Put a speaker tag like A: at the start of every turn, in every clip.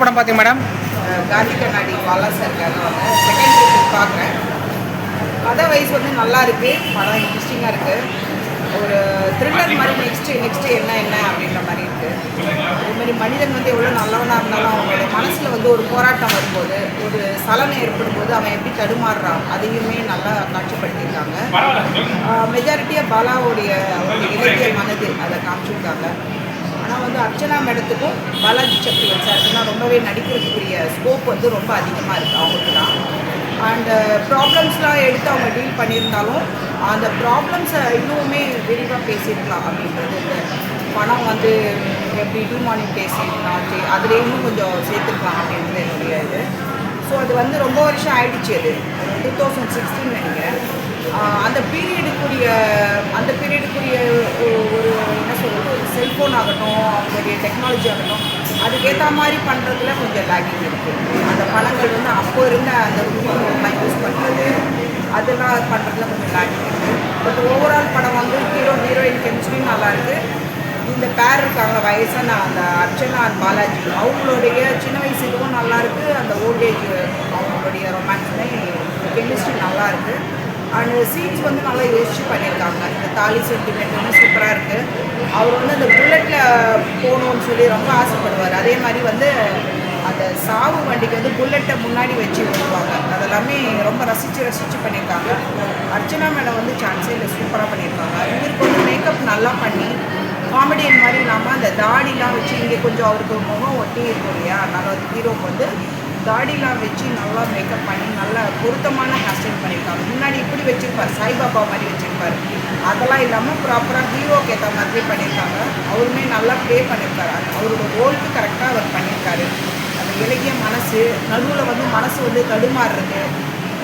A: படம் பார்த்தீங்க மேடம்?
B: காந்தி கண்ணாடி பாலா சார் செகண்ட் ரிப்போர்ட் பார்க்குறேன். கதை வைஸ் வந்து நல்லா இருக்கு. படம் இன்ட்ரெஸ்டிங்காக இருக்கு. ஒரு த்ரில்லர் மாதிரி நெக்ஸ்ட் நெக்ஸ்ட் என்ன என்ன அப்படின்ற மாதிரி இருக்கு. அதேமாதிரி மனிதன் வந்து எவ்வளோ நல்லவனாக இருந்தாலும் அவங்களோட மனசில் வந்து ஒரு போராட்டம் வரும்போது ஒரு சலனம் ஏற்படும் போது அவன் எப்படி தடுமாறுறான் அதையுமே நல்லா காட்சிப்படுத்தியிருக்காங்க. மெஜாரிட்டியாக பாலாவுடைய இலக்கிய மனது அதை காமிச்சிருக்காங்க. வந்து அர்ச்சனா மேடத்துக்கும் பாலாஜி சக்திவன் சாருக்குன்னா ரொம்பவே நடிக்கிறதுக்குரிய ஸ்கோப் வந்து ரொம்ப அதிகமாக இருக்குது அவங்களுக்கு தான் அண்ட் ப்ராப்ளம்ஸ்லாம் uh, எடுத்து அவங்க டீல் பண்ணியிருந்தாலும் அந்த ப்ராப்ளம்ஸை இன்னுமே விரிவாக பேசியிருக்கலாம் அப்படின்றது இந்த பணம் வந்து எப்படி டூ மார்னிங் பேசியிருந்தாச்சு அதில் இன்னும் கொஞ்சம் சேர்த்துருக்கலாம் அப்படின்றது என்னுடைய இது. ஸோ அது வந்து ரொம்ப வருஷம் ஆயிடுச்சு அது. டூ தௌசண்ட் சிக்ஸ்டீன் நினைக்கிறேன் அந்த பீரியடுக்குரிய அந்த பீரியடுக்குரிய ஒரு ஒரு செல்ஃபோன் ஆகட்டும் அவங்களுடைய டெக்னாலஜி ஆகட்டும் அதுக்கேற்ற மாதிரி பண்ணுறதுல கொஞ்சம் லேக்கிங் இருக்குது அந்த படங்கள் வந்து அப்போ இருந்த அந்த ரூபாய் யூஸ் பண்ணுறது அதெல்லாம் பண்ணுறதுல கொஞ்சம் லேக்கிங் இருக்குது பட் ஓவரால் படம் வந்து ஹீரோ ஹீரோயின் கெமிஸ்ட்ரியும் நல்லாயிருக்கு இந்த பேர் இருக்காங்க வயசான அந்த அர்ச்சனா அண்ட் பாலாஜி. அவங்களுடைய சின்ன வயசு இதுவும் நல்லாயிருக்கு அந்த ஓல்டேஜ் அவங்களுடைய ரொமான்ஸுமே கெமிஸ்ட்ரி நல்லாயிருக்கு அண்ட் சீன்ஸ் வந்து நல்லா யோசிச்சு பண்ணியிருக்காங்க. இந்த தாலி சென்டிமெண்ட் வந்து சூப்பராக இருக்குது அவர் வந்து அந்த புல்லட்டில் போகணும்னு சொல்லி ரொம்ப ஆசைப்படுவார். அதே மாதிரி வந்து அந்த சாவு வண்டிக்கு வந்து புல்லட்டை முன்னாடி வச்சு ஓடுவாங்க அதெல்லாமே ரொம்ப ரசித்து ரசித்து பண்ணியிருக்காங்க. அர்ச்சனா மேடம் வந்து சான்ஸே இல்லை சூப்பராக பண்ணியிருக்காங்க. இவருக்கு வந்து மேக்கப் நல்லா பண்ணி காமெடியன் மாதிரி இல்லாமல் அந்த தாடிலாம் வச்சு இங்கே கொஞ்சம் அவருக்கு முகம் ஒட்டி இருக்கும் இல்லையா? அதனால் வந்து ஹீரோக்கு வந்து தாடிலாம் வச்சு நல்லா மேக்கப் பண்ணி நல்லா பொருத்தமான ஹேர் ஸ்டைல் பண்ணியிருக்காங்க. முன்னாடி இப்படி வச்சுருப்பார் சாய்பாபா மாதிரி வச்சுருப்பார். அதெல்லாம் இல்லாமல் ப்ராப்பராக ஹீரோக்கு ஏற்ற மாதிரி பண்ணியிருக்காங்க. அவருமே நல்லா ப்ளே பண்ணியிருக்காரு. அவரோட ரோலுக்கு கரெக்டாக அவர் பண்ணியிருக்காரு. அந்த இலகிய மனசு நடுவில் வந்து மனசு வந்து தடுமாறுறது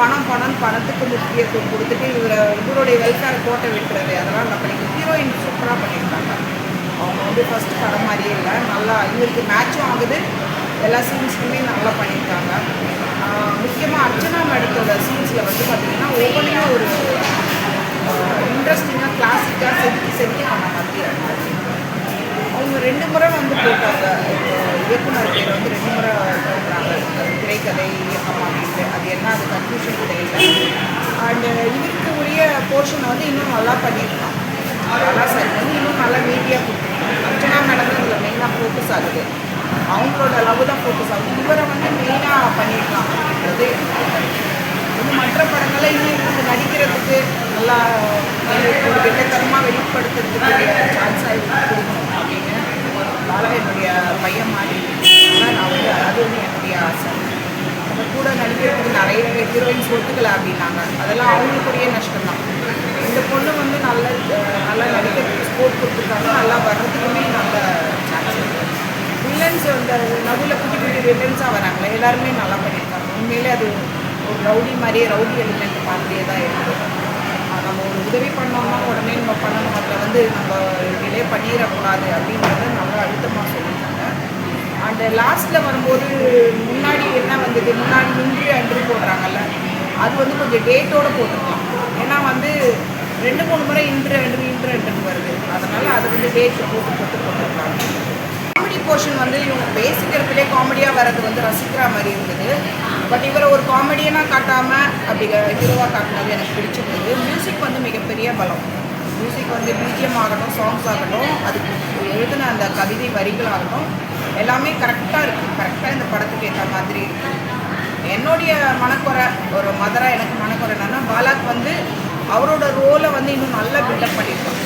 B: பணம் பணம் பணத்துக்கு முக்கியத்துவம் கொடுத்துட்டு இவரை இவருடைய வெல்ஃபேர் கோட்டை விட்டுறது அதெல்லாம் நல்லா பண்ணி ஹீரோயின் சூப்பராக பண்ணியிருக்காங்க. அவங்க வந்து ஃபஸ்ட்டு படம் மாதிரியே இல்லை. நல்லா இவருக்கு மேட்சும் ஆகுது. எல்லா சீன்ஸ்க்குமே நல்லா பண்ணியிருக்காங்க. முக்கியமாக அர்ச்சனா மேடத்தோட சீன்ஸில் வந்து பார்த்திங்கன்னா ஒவ்வொன்றையும் ஒரு இன்ட்ரெஸ்டிங்காக கிளாசிக்காக செதுக்கி செதுக்கி பண்ண மாதிரி அவங்க ரெண்டு முறை வந்து போட்டாங்க. இயக்குனர் பேர் வந்து ரெண்டு முறை போடுறாங்க. அது திரைக்கதை இயக்கம் அப்படின்ட்டு அது என்ன அது கன்ஃபியூஷன் தெரியல அண்டு இதுக்கு உரிய போர்ஷனை வந்து இன்னும் நல்லா பண்ணியிருக்கான் நல்லா சரி இன்னும் நல்லா மீடியாக கொடுத்துருக்காங்க அர்ச்சனா மேடம் தான் இதில் மெயினாக ஃபோக்கஸ் ஆகுது அவங்களோட லவ் தான் ஃபோக்கஸ் ஆகுது இவரை வந்து மெயினாக பண்ணியிருக்கான் அப்படின்றது வந்து மற்ற படங்களை இன்னும் இவங்க நடிக்கிறதுக்கு நல்லா ஒரு வெள்ளத்தனமாக வெளிப்படுத்துறதுக்கு சான்ஸ் ஆகி அப்படின்னு பாலா என்னுடைய பையன் மாதிரி ஆனால் நான் வந்து அது வந்து என்னுடைய ஆசை அந்த கூட நடிக்கிறதுக்கு நிறைய ஹீரோயின்ஸ் ஒத்துக்கலை அப்படின்னாங்க அதெல்லாம் அவங்களுக்குரிய நஷ்டம் தான் இந்த பொண்ணு வந்து நல்ல நல்லா நடிக்கிறதுக்கு ஸ்கோப் கொடுத்துருக்காங்க நல்லா வர்றதுக்குமே நல்ல சான்ஸ் இருக்குது வில்லன்ஸ் அந்த நடுவில் குட்டி குட்டி வில்லன்ஸாக வராங்களே எல்லாருமே நல்லா பண்ணியிருக்காங்க. உண்மையிலே அது ஒரு ரவுடி மாதிரியே ரவுடி எலிமெண்ட் மாதிரியே தான் இருக்குது நம்ம ஒரு உதவி பண்ணோம்னா உடனே நம்ம பண்ணணும். அதில் வந்து நம்ம டிலே பண்ணிடக்கூடாது அப்படின்றத நல்லா அழுத்தமாக சொல்லியிருக்காங்க அண்ட் லாஸ்ட்டில் வரும்போது முன்னாடி என்ன வந்தது? முன்னாடி இன்று அன்று போடுறாங்கல்ல அது வந்து கொஞ்சம் டேட்டோடு போட்டுருக்கலாம் ஏன்னா வந்து ரெண்டு மூணு முறை இன்று அன்று இன்று அன்றுன்னு வருது. அதனால் அது வந்து டேட் போட்டு போட்டு போட்டுருக்காங்க காமெடி போர்ஷன் வந்து இவங்க பேசிக்கிறதுலே காமெடியாக வர்றது வந்து ரசிக்கிற மாதிரி இருந்தது. பட் இவரை ஒரு காமெடியனாக காட்டாமல் அப்படி ஹீரோவாக காட்டினது எனக்கு பிடிச்சிருந்தது. மியூசிக் வந்து மிகப்பெரிய பலம். மியூசிக் வந்து பிஜிஎம் ஆகட்டும் சாங்ஸ் ஆகட்டும் அதுக்கு எழுதின அந்த கவிதை வரிகளாகட்டும் எல்லாமே கரெக்டாக இருக்குது கரெக்டாக இந்த படத்துக்கு ஏற்ற மாதிரி இருக்குது என்னுடைய மனக்குறை ஒரு மதராக எனக்கு மனக்குறை என்னென்னா பாலாக் வந்து அவரோட ரோலை வந்து இன்னும் நல்லா பில்டப் பண்ணியிருக்கோம்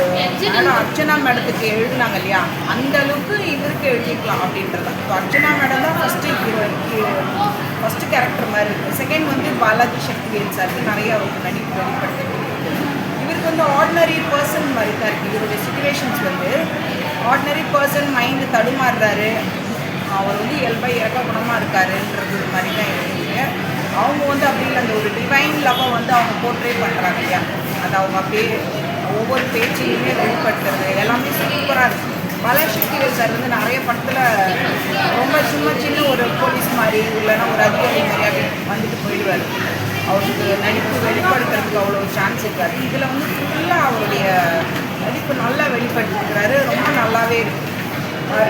B: மேடம் அர்ச்சனா மேடத்துக்கு எழுதுனாங்க இல்லையா அந்த அளவுக்கு இவருக்கு எழுதிக்கலாம் அப்படின்றத. இப்போ அர்ச்சனா மேடம் தான் ஃபஸ்ட்டு ஃபஸ்ட்டு கேரக்டர் மாதிரி இருக்குது செகண்ட் வந்து பாலாஜி சக்திவேல் சாருக்கு நிறைய அவருக்கு நடிப்பு வெளிப்படுத்த இவருக்கு வந்து ஆர்டினரி பர்சன் மாதிரி தான் இருக்குது இவருடைய சுச்சுவேஷன்ஸ் வந்து ஆர்டினரி பர்சன் மைண்டு தடுமாறுறாரு. அவர் வந்து இயல்பாக இறக்க குணமாக இருக்காருன்றது மாதிரி தான் எழுதுங்க அவங்க வந்து அப்படி இல்லை. அந்த ஒரு டிவைன் லவ்வை வந்து அவங்க போர்ட்ரே பண்ணுறாங்க இல்லையா? அது அவங்க அப்படியே ஒவ்வொரு பேச்சையுமே வெளிப்படுத்துறது. எல்லாமே சூப்பராக இருக்குது மலர்ஷக்திகள் சார் வந்து நிறைய படத்தில் ரொம்ப சும்மா சின்ன ஒரு போலீஸ் மாதிரி இல்லைன்னா ஒரு அதிகாரி மாதிரி வந்துட்டு போயிடுவார். அவருக்கு நடிப்பு வெளிப்படுத்துறதுக்கு அவ்வளோ சான்ஸ் இருக்காது. இதில் வந்து ஃபுல்லாக அவருடைய நடிப்பு நல்லா வெளிப்படுத்திருக்கிறாரு. ரொம்ப நல்லாவே இருக்குது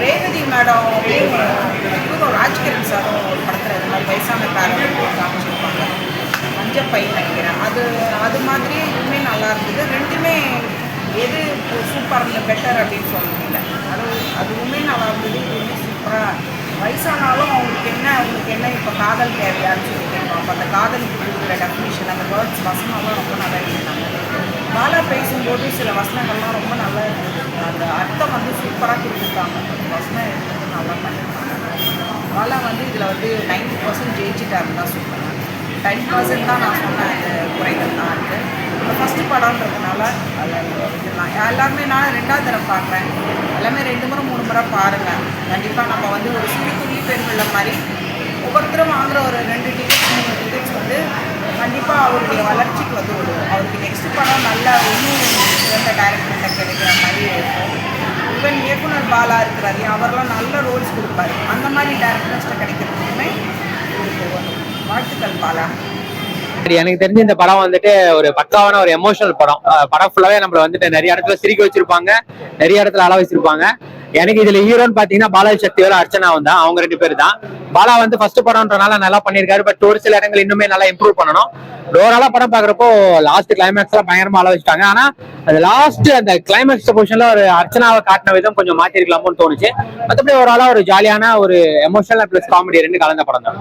B: ரேவதி மேடம் இவரும் ராஜ்கிரண் சாரும் ஒரு படத்தில் இந்த மாதிரி வயசான பேரண்ட் காமிச்சிருப்பாங்க. மஞ்சள் பையன் நினைக்கிறேன். அது அது மாதிரியே இன்னுமே நல்லா இருக்குது சூப்பர் பெட்டர் அப்படின்னு சொல்ல முடியல அது அதுவுமே நல்லா இருந்தது இதுவுமே சூப்பராக வயசானாலும் அவங்களுக்கு என்ன அவங்களுக்கு என்ன இப்போ காதல் தேவையான்னு சொல்லி கேட்பாங்க. அந்த காதலுக்கு கொடுக்குற டெஃபினிஷன் அந்த வேர்ட்ஸ் வசனம்லாம் ரொம்ப நல்லா இருந்தாங்க பாலா பேசும்போது சில வசனங்கள்லாம் ரொம்ப நல்லா இருந்தது. அந்த அர்த்தம் வந்து சூப்பராக கொடுத்துருக்காங்க. அந்த வசனம் எடுத்து நல்லா பண்ணியிருக்காங்க பாலா வந்து இதில் வந்து நைன்டி பர்சன்ட் ஜெயிச்சிட்டாருன்னு தான் சொல்லுவாங்க. டென் பர்சன்ட் தான் நான் சொன்ன குறைகள் தான் இருக்குது இப்போ ஃபஸ்ட்டு படம்ன்றதுனால அதில் இதெல்லாம் எல்லாருமே நான் ரெண்டாவது தடவை பார்க்குறேன். எல்லாமே ரெண்டு முறை மூணு முறை பாருங்கள் கண்டிப்பாக நம்ம வந்து ஒரு சுழி துணி பெருமில்ல மாதிரி ஒவ்வொருத்தரும் வாங்குற ஒரு ரெண்டு டிக்கெட்ஸ் மூணு டிக்கெட்ஸ் வந்து கண்டிப்பாக அவருடைய வளர்ச்சிக்கு வந்து உதவும். அவருக்கு நெக்ஸ்ட் படம் நல்லா இன்னும் சிறந்த டைரக்டர்கிட்ட கிடைக்கிற மாதிரி இருக்கும். ஈவன் இயக்குனர் பாலா இருக்கிறாரு. அவர்லாம் நல்ல ரோல்ஸ் கொடுப்பாரு. அந்த மாதிரி டேரக்டர்ஸ்ட்டை கிடைக்கிறதுக்குமே இவருக்கு ஒரு வாழ்த்துக்கள் பாலா.
A: எனக்கு தெரிஞ்சு இந்த படம் வந்துட்டு ஒரு பக்காவான ஒரு எமோஷனல் படம். படம் ஃபுல்லாவே நம்மள வந்துட்டு நிறைய இடத்துல சிரிக்க வச்சிருப்பாங்க நிறைய இடத்துல அள வச்சிருப்பாங்க. எனக்கு இதுல ஹீரோன்னு பாத்தீங்கன்னா பாலாஜி சக்தியோட அர்ச்சனாவும் தான். அவங்க ரெண்டு பேர் தான். பாலா வந்து ஃபர்ஸ்ட் படம்ன்றனால நல்லா பண்ணியிருக்காரு பட் ஒரு சில இடங்கள் இன்னுமே நல்லா இம்ப்ரூவ் பண்ணணும். ஓவராலா படம் பாக்குறப்போ லாஸ்ட் கிளைமேக்ஸ் எல்லாம் பயங்கரமா அள வச்சுட்டாங்க. ஆனா அது லாஸ்ட் அந்த கிளைமேக்ஸ் பொசிஷன்ல ஒரு அர்ச்சனாவை காட்டின விதம் கொஞ்சம் மாத்திருக்கலாமோன்னு தோணுச்சு. மத்தபடி ஓவராலா ஒரு ஜாலியான ஒரு எமோஷனல் பிளஸ் காமெடி ரெண்டு கலந்த படம் தான்.